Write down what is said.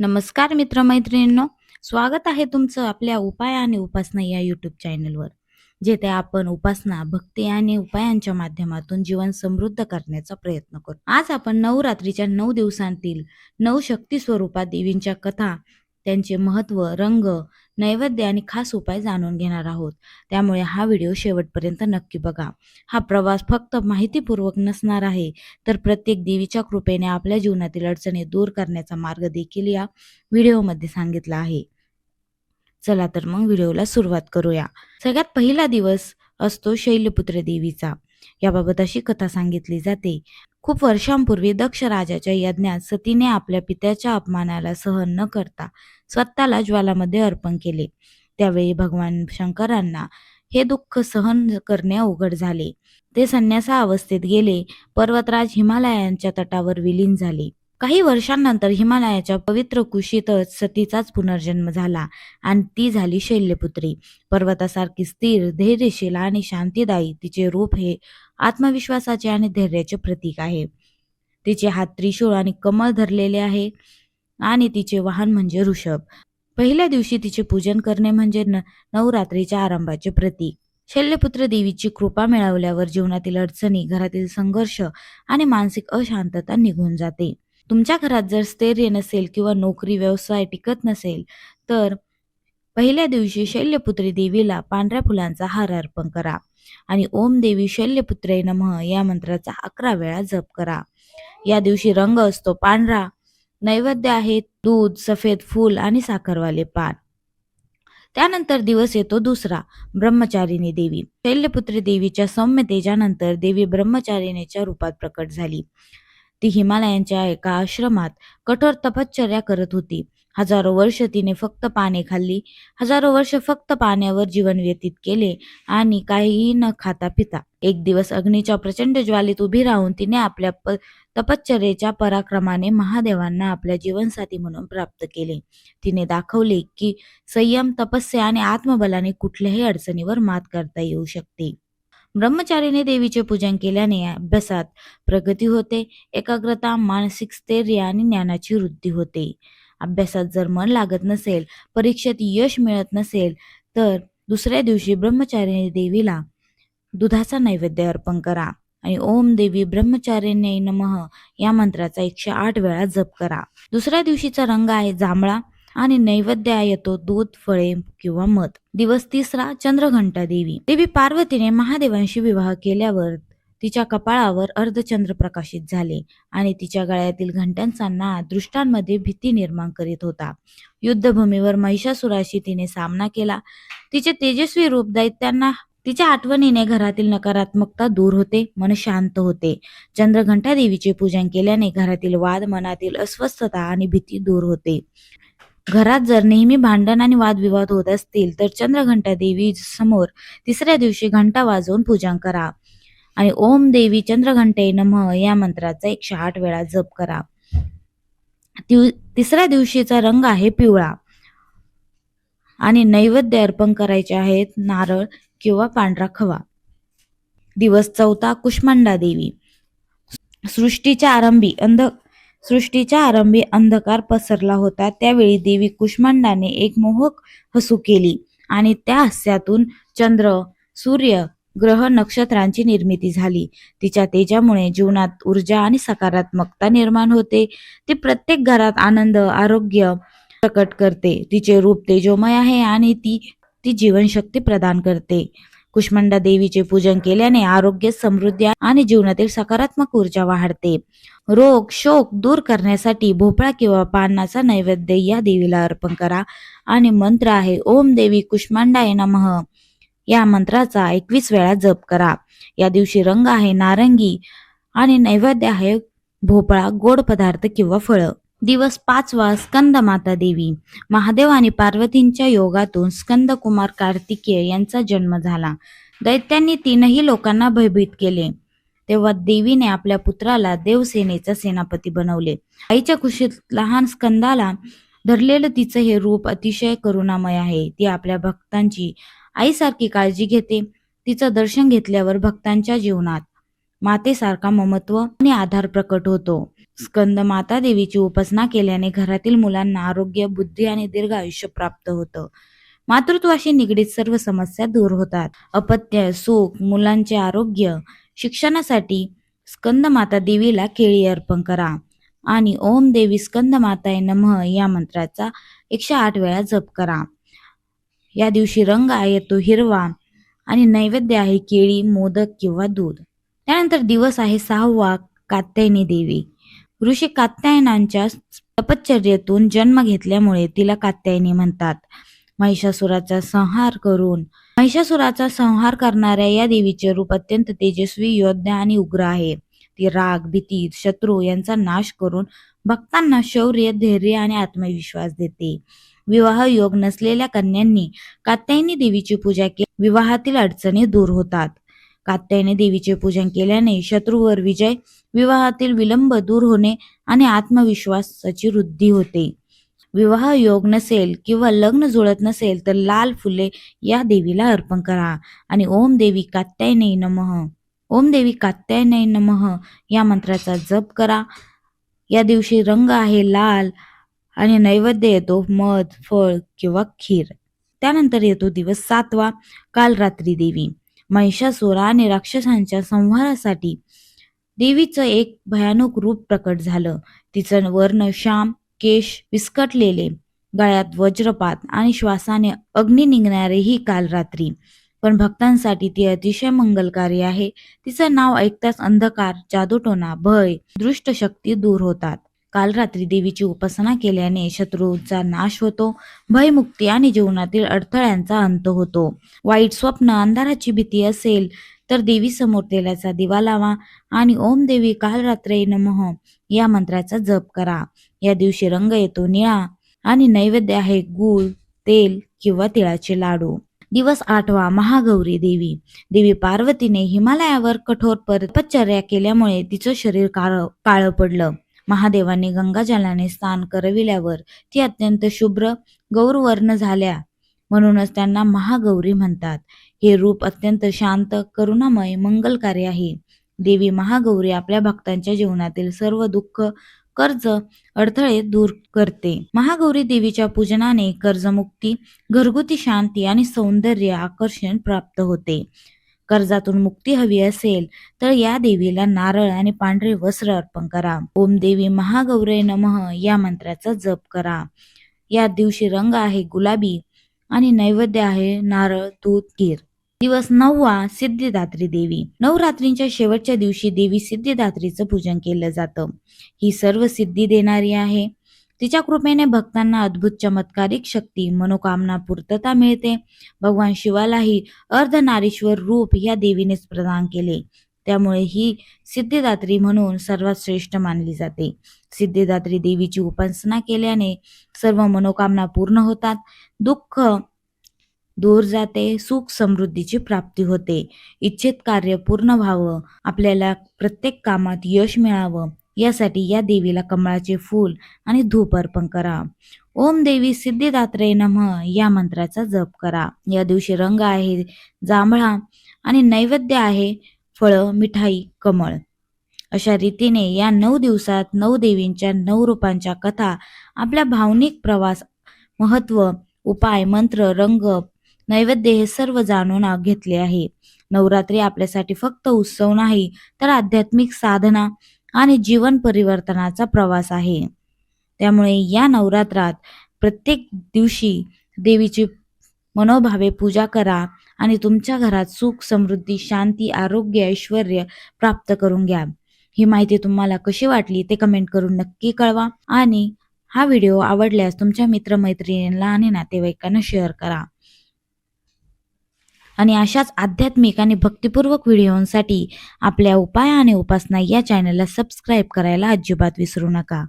नमस्कार मित्रमैत्रिणींनो स्वागत आहे तुमचं आपल्या उपाय आणि उपासना या युट्यूब चॅनलवर जेथे आपण उपासना भक्ती आणि उपायांच्या माध्यमातून जीवन समृद्ध करण्याचा प्रयत्न करू. आज आपण नवरात्रीच्या नऊ दिवसांतील नऊ शक्ती स्वरूपात देवींच्या कथा त्यांचे महत्त्व रंग नैवेद्य आणि खास उपाय जाणून घेणार आहोत. त्यामुळे हा व्हिडिओ शेवटपर्यंत नक्की बघा. हा प्रवास फक्त माहितीपूर्वक नसणार आहे तर प्रत्येक देवीच्या कृपेने आपल्या जीवनातील अडचणी दूर करण्याचा मार्ग देखील या व्हिडिओमध्ये सांगितला आहे. चला तर मग व्हिडिओला सुरुवात करूया. सगळ्यात पहिला दिवस असतो शैलपुत्र देवीचा. याबाबत अशी कथा सांगितली जाते. खूप वर्षांपूर्वी दक्ष राजाच्या यज्ञात सतीने आपल्या पित्याच्या अपमानाला सहन न करता स्वतःला ज्वालामध्ये अर्पण केले. त्यावेळी भगवान शंकरांना हे दुःख सहन करणे अवघड झाले. ते संन्यासा अवस्थेत गेले. पर्वतराज हिमालयांच्या तटावर विलीन झाले. काही वर्षांनंतर हिमालयाच्या पवित्र कुशीतच सतीचाच पुनर्जन्म झाला आणि ती झाली शैल्यपुत्री. पर्वतासारखी स्थिर धैर्यशील आणि शांतीदायी तिचे रूप हे आत्मविश्वासाचे आणि धैर्याचे प्रतीक आहे. तिचे हात त्रिशूळ आणि कमळ धरलेले आहे. आणि तिचे वाहन म्हणजे ऋषभ. पहिल्या दिवशी तिचे पूजन करणे म्हणजे न नवरात्रीच्या आरंभाचे प्रतीक. शल्यपुत्र देवीची कृपा मिळवल्यावर जीवनातील अडचणी घरातील संघर्ष आणि मानसिक अशांतता निघून जाते. तुमच्या घरात जर स्थैर्य नसेल किंवा नोकरी व्यवसाय टिकत नसेल तर पहिल्या दिवशी शैल्यपुत्री देवीला पांढऱ्या फुलांचा हार अर्पण करा आणि ओम देवी शैल्यपुत्रे नमः या मंत्राचा अकरा वेळा जप करा. या दिवशी रंग असतो पांढरा नैवेद्य आहेत दूध सफेद फूल आणि साखरवाले पान. त्यानंतर दिवस येतो दुसरा ब्रह्मचारिणी देवी. शैल्यपुत्री देवीच्या सौम्य तेजानंतर देवी ब्रह्मचारिणीच्या रूपात प्रकट झाली. ती हिमालयांच्या एका आश्रमात कठोर तपश्चर्या करत होती. हजारो वर्ष तिने फक्त पाने खाल्ली. हजारो वर्ष फक्त पाण्यावर जीवन व्यतीत केले आणि काहीही न खाता पिता. एक दिवस अग्नीच्या प्रचंड ज्वालेत उभी राहून तिने आपल्या प तपश्चर्येच्या पराक्रमाने महादेवांना आपल्या जीवनसाथी म्हणून प्राप्त केले. तिने दाखवले की संयम तपस्या आणि आत्मबलाने कुठल्याही अडचणीवर मात करता येऊ शकते. ब्रह्मचारीने देवीचे पूजन केल्याने अभ्यासात प्रगती होते एकाग्रता मानसिक स्थैर्य आणि ज्ञानाची वृद्धी होते. अभ्यासात जर मन लागत नसेल परीक्षेत यश मिळत नसेल तर दुसऱ्या दिवशी ब्रह्मचारिणी देवीला दुधाचा नैवेद्य अर्पण करा आणि ओम देवी ब्रह्मचारिणी नमः या मंत्राचा एकशे आठ वेळा जप करा. दुसऱ्या दिवशीचा रंग आहे जांभळा आणि नैवेद्य येतो दूध फळे किंवा मध. दिवस तिसरा चंद्रघंटा देवी. देवी पार्वतीने महादेवांशी विवाह केल्यावर तिच्या कपाळावर अर्धचंद्र प्रकाशित झाले आणि तिच्या गळ्यातील घंट्यांचा नाद दृष्टांमध्ये भीती निर्माण करीत होता. युद्धभूमीवर महिषासुराशी तिने सामना केला. तिचे तेजस्वी रूप दैत्यांना तिच्या आठवणीने घरातील नकारात्मकता दूर होते मन शांत होते. चंद्रघंटा देवीचे पूजन केल्याने घरातील वाद मनातील अस्वस्थता आणि भीती दूर होते. घरात जर नेहमी भांडण आणि वादविवाद होत असतील तर चंद्रघंटा देवी समोर तिसऱ्या दिवशी घंटा वाजवून पूजन करा. आणि ओम देवी चंद्रघंटे नमः या मंत्राचा एकशे आठ वेळा जप करा. तिसऱ्या दिवशीचा रंग आहे पिवळा. आणि नैवेद्य अर्पण करायचे आहेत नारळ किंवा पांढरा खवा. दिवस चौथा कुष्मांडा देवी. सृष्टीच्या आरंभी अंध सृष्टीच्या आरंभी अंधकार पसरला होता. त्यावेळी देवी कुष्मांडाने एक मोहक हसू केली आणि त्या हास्यातून चंद्र सूर्य ग्रह नक्षत्रांची निर्मिती झाली. तिच्या तेजामुळे जीवनात ऊर्जा आणि सकारात्मकता निर्माण होते. ती प्रत्येक घरात आनंद आरोग्य प्रकट करते. तिचे रूप तेजोमय आहे आणि ती ती जीवनशक्ती प्रदान करते. कुष्मांडा देवीचे पूजन केल्याने आरोग्य समृद्धी आणि जीवनातील सकारात्मक ऊर्जा वाढते. रोग शोक दूर करण्यासाठी भोपळा किंवा पानाचा नैवेद्य या देवीला अर्पण करा. आणि मंत्र आहे ओम देवी कुष्मांडाय नमः. या मंत्राचा एकवीस वेळा जप करा. या दिवशी रंग आहे नारंगी आणि नैवेद्य आहे भोपळा गोड पदार्थ किंवा फळं. दिवस पाचवा स्कंद माता देवी. महादेव आणि पार्वतींच्या योगातून स्कंद कुमार कार्तिकेय यांचा जन्म झाला. दैत्यांनी तीनही लोकांना भयभीत केले. तेव्हा देवीने आपल्या पुत्राला देवसेनेचा सेनापती बनवले. आईच्या खुशीत लहान स्कंदाला धरलेलं तिचं हे रूप अतिशय करुणामय आहे. ती आपल्या भक्तांची आईसारखी काळजी घेते. तिचं दर्शन घेतल्यावर भक्तांच्या जीवनात मातेसारखा ममत्व आणि आधार प्रकट होतो. स्कंद माता देवीची उपासना केल्याने घरातील मुलांना आरोग्य बुद्धी आणि दीर्घ आयुष्य प्राप्त होतं. मातृत्वाशी निगडीत सर्व समस्या दूर होतात. अपत्य सुख मुलांचे आरोग्य शिक्षणासाठी स्कंद माता देवीला केळी अर्पण करा आणि ओम देवी स्कंद माताय नमः या मंत्राचा एकशे आठ वेळा जप करा. या दिवशी रंग आहे तो हिरवा आणि नैवेद्य आहे केळी मोदक किंवा दूध. त्यानंतर दिवस आहे सहावा कात्यायनी देवी. ऋषी कात्यायनांच्या तपश्चर्येतून जन्म घेतल्यामुळे तिला कात्यायनी म्हणतात. महिषासुराचा संहार करून महिषासुराचा संहार करणाऱ्या या देवीचे रूप अत्यंत तेजस्वी योद्धा आणि उग्र आहे. ती राग भीती शत्रू यांचा नाश करून भक्तांना शौर्य धैर्य आणि आत्मविश्वास देते. विवाह योग नसलेल्या कन्यांनी कात्यायनी देवीची पूजा केली विवाहातील अडचणी दूर होतात. कात्यायनी देवीचे पूजन केल्याने शत्रूवर विजय विवाहातील विलंब दूर होणे आणि आत्मविश्वासाची वृद्धी होते. विवाह योग नसेल किंवा लग्न जुळत नसेल तर लाल फुले या देवीला अर्पण करा आणि ओम देवी कात्यायनी नमः. ओम देवी कात्यायनी नमः या मंत्राचा जप करा. या दिवशी रंग आहे लाल आणि नैवेद्य येतो मध फळ किंवा खीर. त्यानंतर येतो दिवस सातवा काल रात्री देवी. महिषासुरा आणि राक्षसांच्या संहारासाठी देवीचं एक भयानक रूप प्रकट झालं. तिचं वर्ण श्याम केश विस्कटलेले गळ्यात वज्रपात आणि श्वासाने अग्नी निघणारे ही काल रात्री. पण भक्तांसाठी ती अतिशय मंगलकारी आहे. तिचं नाव ऐकताच अंधकार जादूटोना भय दृष्ट शक्ती दूर होतात. काल रात्री देवीची उपासना केल्याने शत्रूचा नाश होतो भयमुक्ती आणि जीवनातील अडथळ्यांचा अंत होतो. वाईट स्वप्न अंधाराची भीती असेल तर देवी समोर तेलाचा दिवा लावा आणि ओम देवी काल रात्री नमः या मंत्राचा जप करा. या दिवशी रंग येतो निळा आणि नैवेद्य आहे गूळ तेल किंवा तिळाचे लाडू. दिवस आठवा महागौरी देवी. देवी पार्वतीने हिमालयावर कठोर तपश्चर्या केल्यामुळे तिचं शरीर काळ काळं पडलं. महादेवाने गंगाजलाने स्नान करविल्यावर ती अत्यंत शुभ्र गौरवर्ण झाल्या. म्हणूनच त्यांना महागौरी म्हणतात. हे रूप अत्यंत शांत करुणामय मंगलकारी आहे. देवी महागौरी आपल्या भक्तांच्या जीवनातील सर्व दुःख कर्ज अडथळे दूर करते. महागौरी देवीच्या पूजनाने कर्जमुक्ती घरगुती शांती आणि सौंदर्य आकर्षण प्राप्त होते. कर्जातून मुक्ती हवी असेल तर या देवीला नारळ आणि पांढरे वस्त्र अर्पण करा. ओम देवी महागौरे नमः या मंत्राचा जप करा. या दिवशी रंग आहे गुलाबी आणि नैवेद्य आहे नारळ दूध खीर. दिवस नववा सिद्धिदात्री देवी. नवरात्रींच्या शेवटच्या दिवशी देवी सिद्धिदात्रीचं पूजन केलं जातं. ही सर्व सिद्धी देणारी आहे. तिच्या कृपेने भक्तांना अद्भुत चमत्कारिक शक्ती मनोकामना पूर्तता मिळते. भगवान शिवालाही अर्धनारीश्वर रूप या देवीनेच प्रदान केले. त्यामुळे ही सिद्धिदात्री म्हणून सर्वात श्रेष्ठ मानली जाते. सिद्धिदात्री देवीची उपासना केल्याने सर्व मनोकामना पूर्ण होतात. दुःख दूर जाते सुख समृद्धीची प्राप्ती होते. इच्छित कार्य पूर्ण व्हावं आपल्याला प्रत्येक कामात यश मिळावं यासाठी या देवीला कमळाचे फूल आणि धूप अर्पण करा. ओम देवी सिद्धिदात्रे नमः. या मंत्राचा जप करा. या दिवशी रंग आहे जांभळा आणि नैवेद्य आहे फळं मिठाई कमळ. अशा रीतीने या नऊ दिवसात नऊ देवींच्या नऊ रूपांच्या कथा आपल्या भावनिक प्रवास महत्त्व उपाय मंत्र रंग नैवेद्य हे सर्व जाणून घेतले आहे. नवरात्री आपल्यासाठी फक्त उत्सव नाही तर आध्यात्मिक साधना आणि जीवन परिवर्तनाचा प्रवास आहे. त्यामुळे या नवरात्रात प्रत्येक दिवशी देवीची मनोभावे पूजा करा आणि तुमच्या घरात सुख समृद्धी शांती आरोग्य ऐश्वर प्राप्त करून घ्या. ही माहिती तुम्हाला कशी वाटली ते कमेंट करून नक्की कळवा आणि हा व्हिडिओ आवडल्यास तुमच्या मित्रमैत्रिणींना आणि नातेवाईकांना शेअर करा. आणि अशाच आध्यात्मिक आणि भक्तिपूर्वक व्हिडिओंसाठी आपल्या उपाय आणि उपासना या चॅनलला सबस्क्राईब करायला अजिबात विसरू नका.